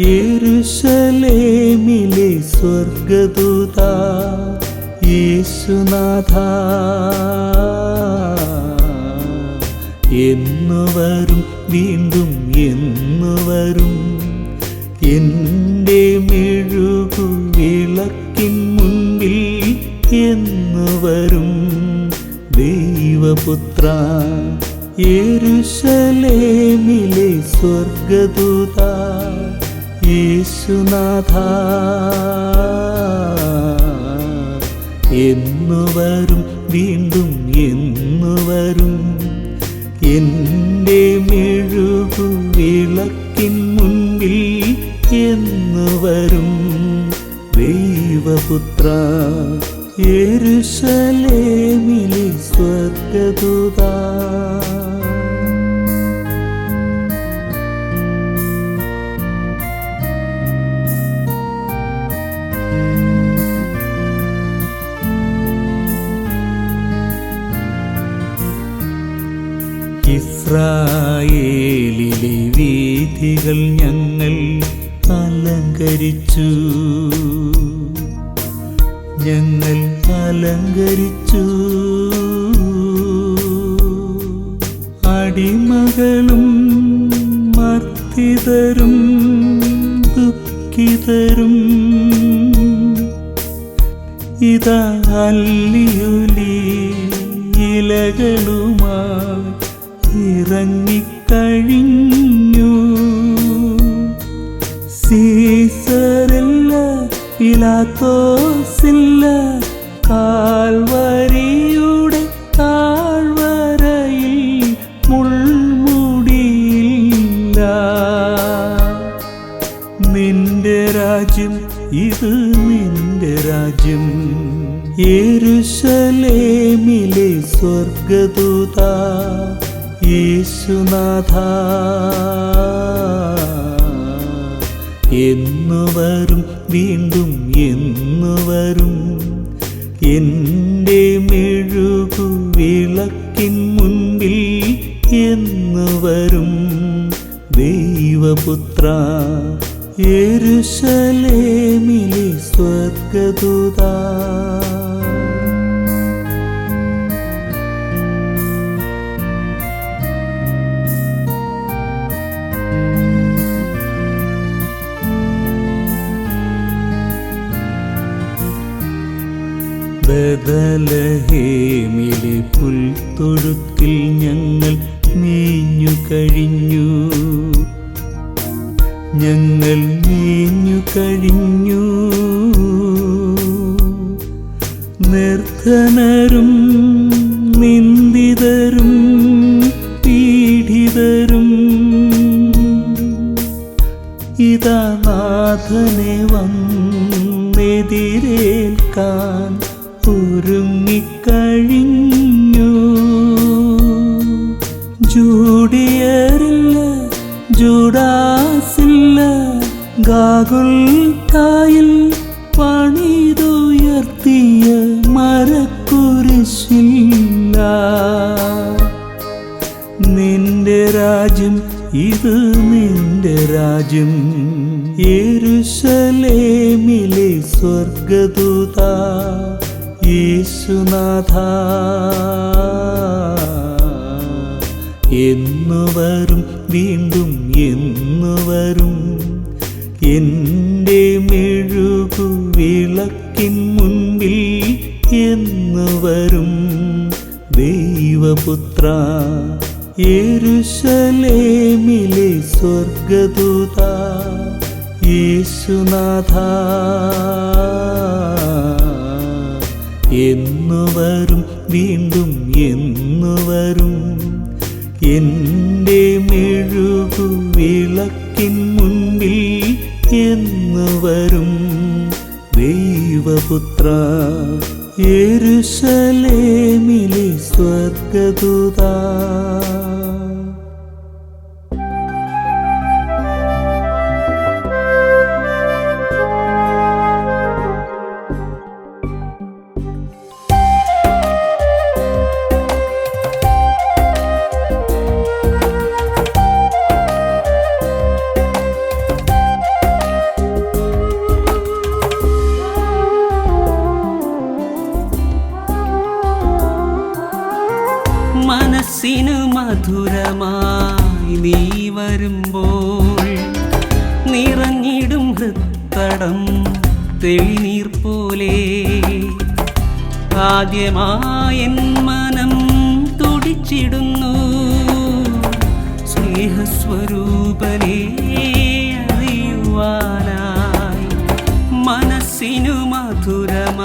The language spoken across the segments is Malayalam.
യെരുശലേമിലെ സ്വർഗദൂത യേശുനാഥ. എന്നു വരും വീണ്ടും എന്നു വരും. എന്റെ മെഴുകു വിളക്കിൻ മുൻപിൽ എന്നുവരും ദൈവപുത്ര യെരുശലേമിലെ സ്വർഗദൂത യേശുനാഥ എന്നു വരും വീണ്ടും എന്നു വരും. എന്റെ മെഴുകു വിളക്കിൻ മുൻപിൽ എന്നുവരും ദൈവപുത്ര യെരുശലേമിലെ സ്വർഗദൂത വീഥികൾ ഞങ്ങൾ അലങ്കരിച്ചു. ഞങ്ങൾ അലങ്കരിച്ചു. അടിമകളും മർത്തിതരും ദുഃഖിതരും ഇതാ ഇലകളുമായി ഇറങ്ങിക്കഴിഞ്ഞു. സീസറില്ല ഇലാത്തോസില്ല കാൽവരിയുടെ താഴ്വരയിൽ മുൾമുടിയില്ല. നിന്റെ രാജ്യം ഇത് നിന്റെ രാജ്യം. യെരുശലേമിലെ സ്വർഗദൂത യേശുനാഥ. ദൈവപുത്ര ഏരുശലേമിലി സ്വർഗദൂത. ബദലഹേമിലെ പുൽത്തൊഴുത്തിൽ ഞങ്ങൾ മേഞ്ഞു കഴിഞ്ഞു. ഞങ്ങൾ മേഞ്ഞു കഴിഞ്ഞു. നിർധനരും നിന്ദിതരും പീഡിതരും ഇതാ നാഥനെ വന്നെതിരേൽക്കാൻ സ്വർഗദൂത യേശുനാഥ. എന്നു വരും വീണ്ടും എന്നു വരും. എന്റെ മെഴുകു വിളക്കിൻ മുൻപിൽ എന്നു വരും. ദൈവപുത്ര എരുശലേമിലെ സ്വർഗദൂത യേശുനാഥ എന്നു വരും വീണ്ടും എന്നു വരും. എന്റെ മെഴുകു വിളക്കിൻ മുൻപിൽ എന്നുവരും ദൈവപുത്ര എരുശലേമിലെ സ്വർഗദൂത മനസ്സിനു മധുരമായി നീ വരുമ്പോൾ നിറഞ്ഞിടും ഹൃത്തടം തെളിനീർ പോലെ. ആദ്യമായൻ മനം തുടിച്ചിടുന്നു. സ്നേഹസ്വരൂപനെ അറിയുവാനായി മനസ്സിനു മധുരമായി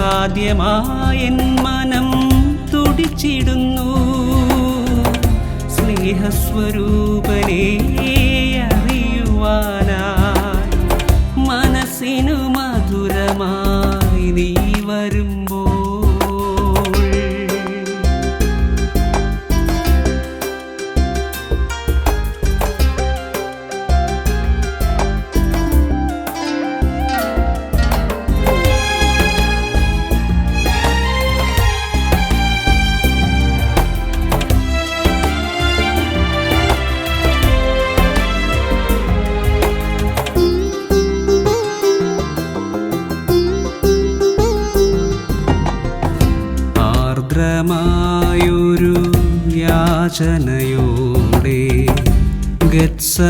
ആദ്യമായൻ മനം തുടിച്ചിടുന്നു. സ്നേഹസ്വരൂപനെ അറിയുവാനായി മനസ്സിനു മധുരമായി നീ യാചനയോടെ ഗത്സമിനിയിലെ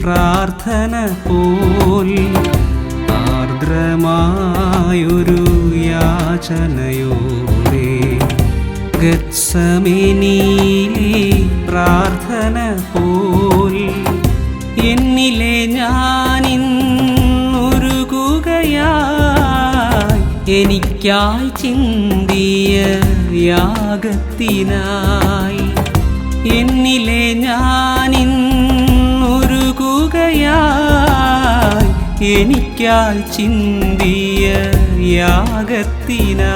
പ്രാർത്ഥന പോൽ ആർദ്രമായൊരു യാചനയോടെ ഗത്സമിനിയിലെ പ്രാർത്ഥന എനിക്കായി ചിന്തിയ യാഗത്തിനായി എന്നിലെ ഞാനിന്നുരുകുകയായി എനിക്കായി ചിന്തിയ യാഗത്തിനായി.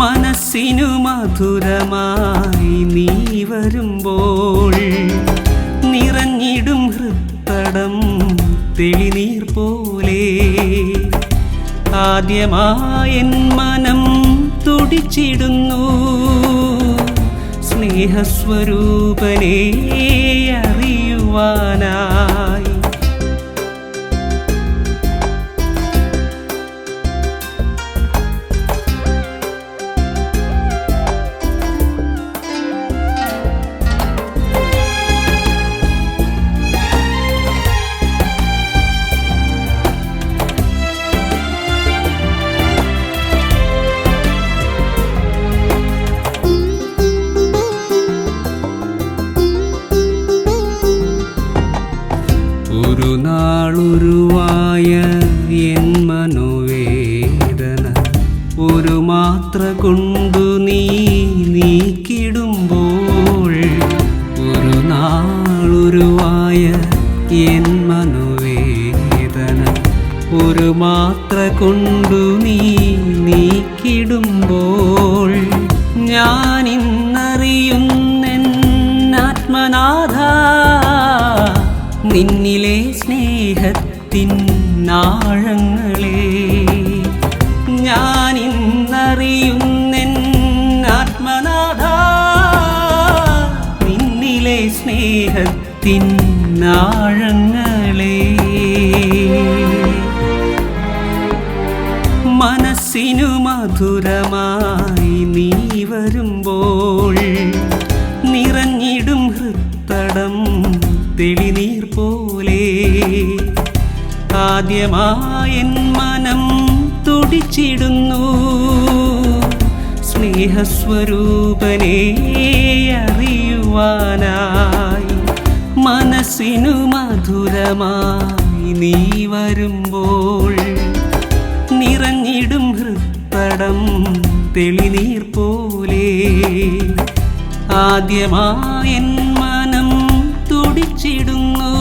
മനസ്സിനു മധുരമായി നീ വരുമ്പോൾ നിറഞ്ഞിടും ഹൃത്തടം തെളിനീർ പോലെ ആദ്യമായൻ മനം തുടിച്ചിടുന്നു. സ്നേഹസ്വരൂപനെ അറിയുവാനായി ഒരു മാത്ര കൊണ്ടു നീ നീക്കിടുമ്പോൾ ഒരു നാളുരുവായ എൻ മനോവേദന. ഒരു മാത്ര കൊണ്ടു നീ നീക്കിടുമ്പോൾ ഞാനിന്നറിയുന്നെന്നാത്മനാഥ നാഴങ്ങളെ മനസ്സിനു മധുരമായി നീ വരുമ്പോൾ നിറഞ്ഞിടും ഹൃത്തടം തെളിനീർ പോലെ. ആദ്യമായൻ മനം തുടിച്ചിടുന്നു. സ്നേഹസ്വരൂപനെ അറിയുവാനായി മനസ്സിനു മധുരമായി നീ വരുമ്പോൾ നിറഞ്ഞിടും ഹൃത്തടം തെളിനീർ പോലെ. ആദ്യമായൻ മനം തുടിച്ചിടുന്നു.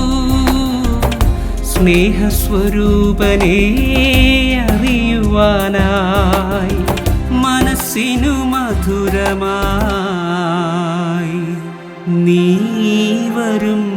സ്നേഹസ്വരൂപനെ അറിയുവാനായി മനസ്സിനു മധുരമായി നീ വരുമ്പോ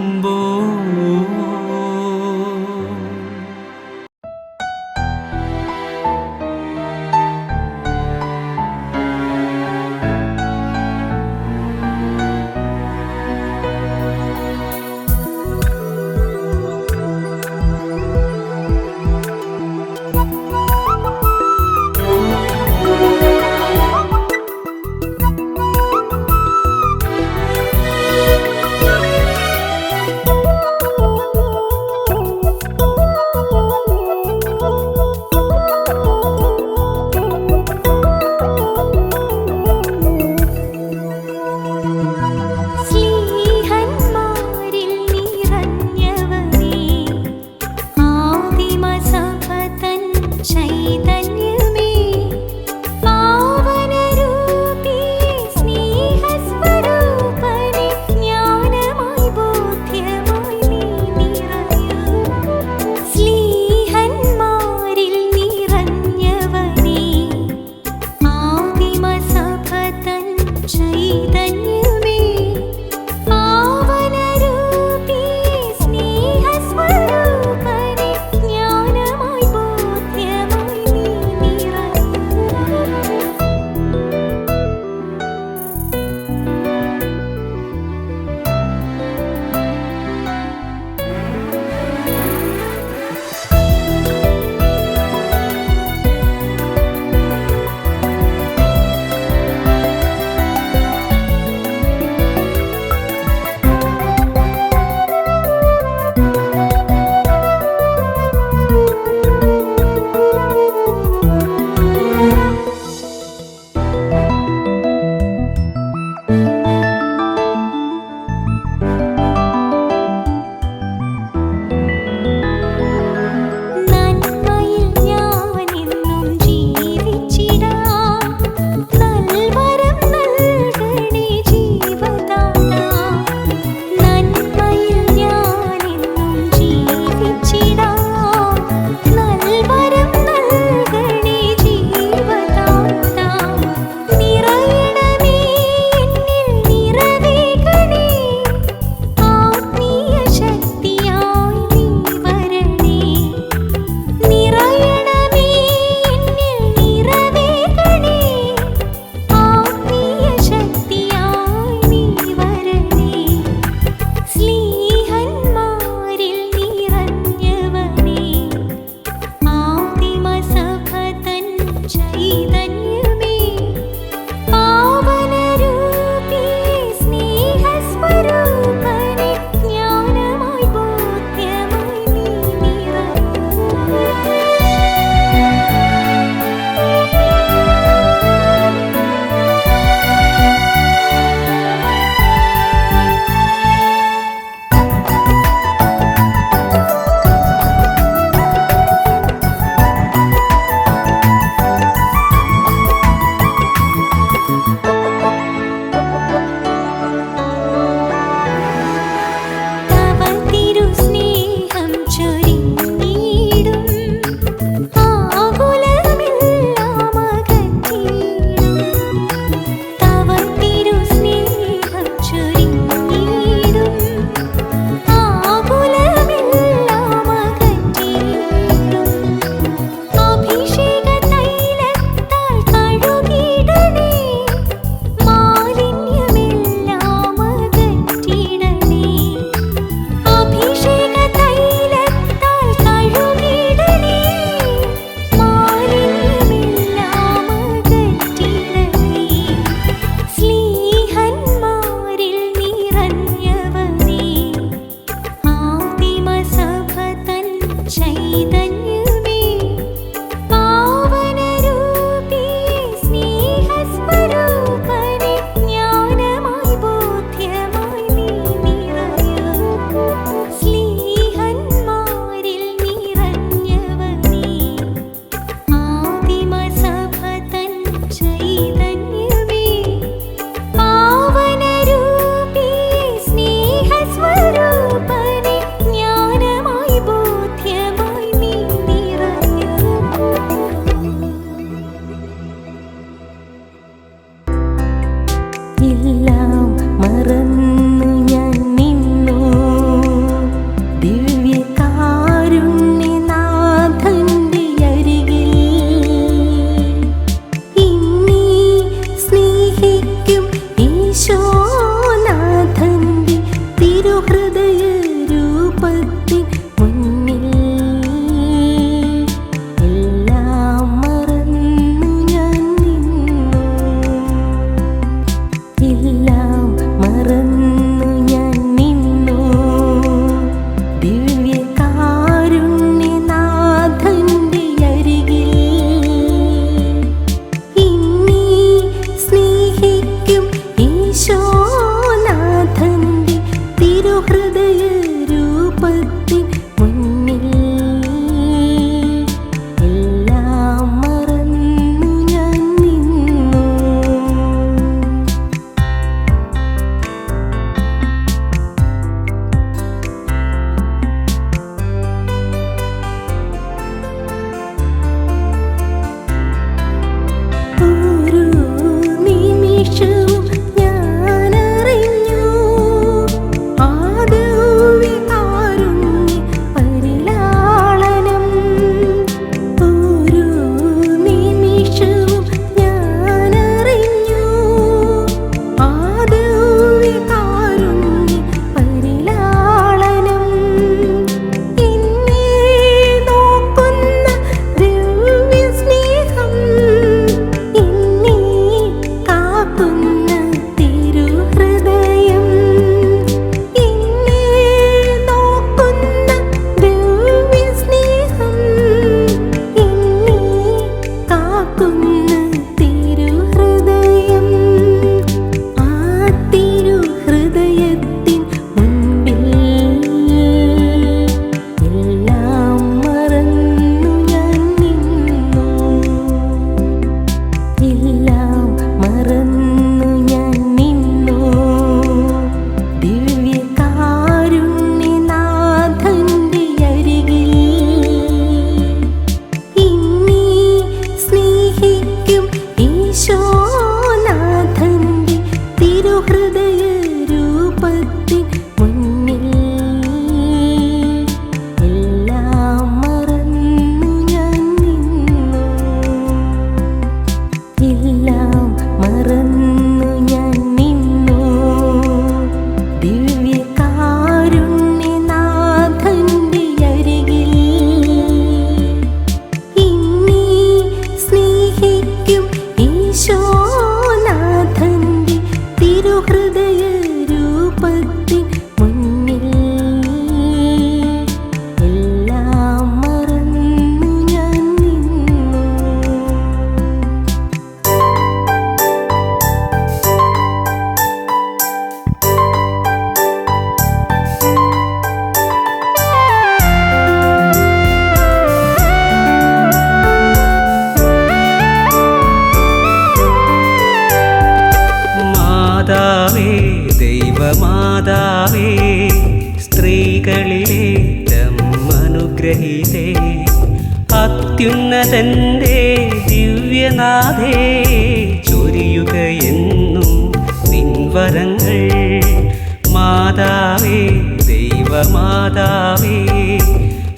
ദൈവമാതാവേ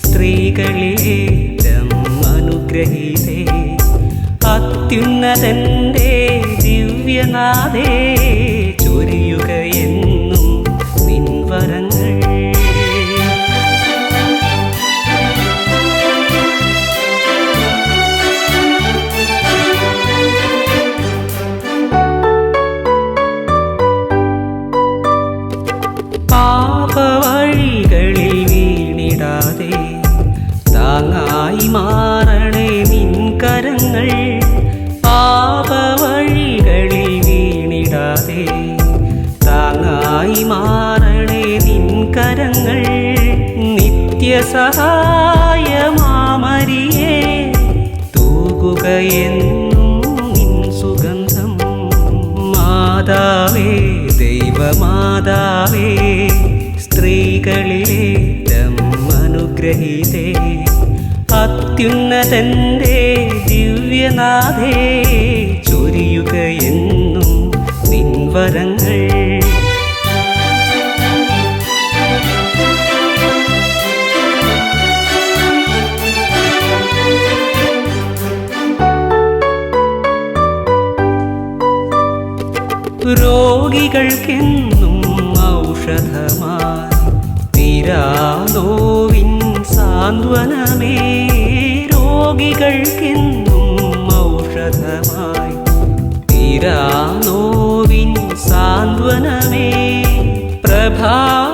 സ്ത്രീകളിലെ അനുഗ്രഹീതേ അത്യുന്നതന്റെ ദിവ്യനാഥേ. പാപവഴികളിൽ വീണിടാതെ താങ്ങായി മാറണേ നിൻ കരങ്ങൾ നിത്യസഹായമാമരിയേ. തൂകുകയെന്നും നിൻ സുഗന്ധം മാതാവേ ദൈവമാതാവേ സ്ത്രീകളിലേറ്റം അനുഗ്രഹീതേ. അത്യുന്നതന്റെ ദിവ്യനാഥേ ചൊരിയുകയെന്നും നിൻവരങ്ങൾ. രോഗികൾക്കെന്നും ഔഷധമായി തീരാനോവിൻ സാന്ത്വനമേ രോഗികൾക്കെന്നും തീരാനോവിൻ സാന്ത്വനമേ. പ്രഭാപൂരിതയാം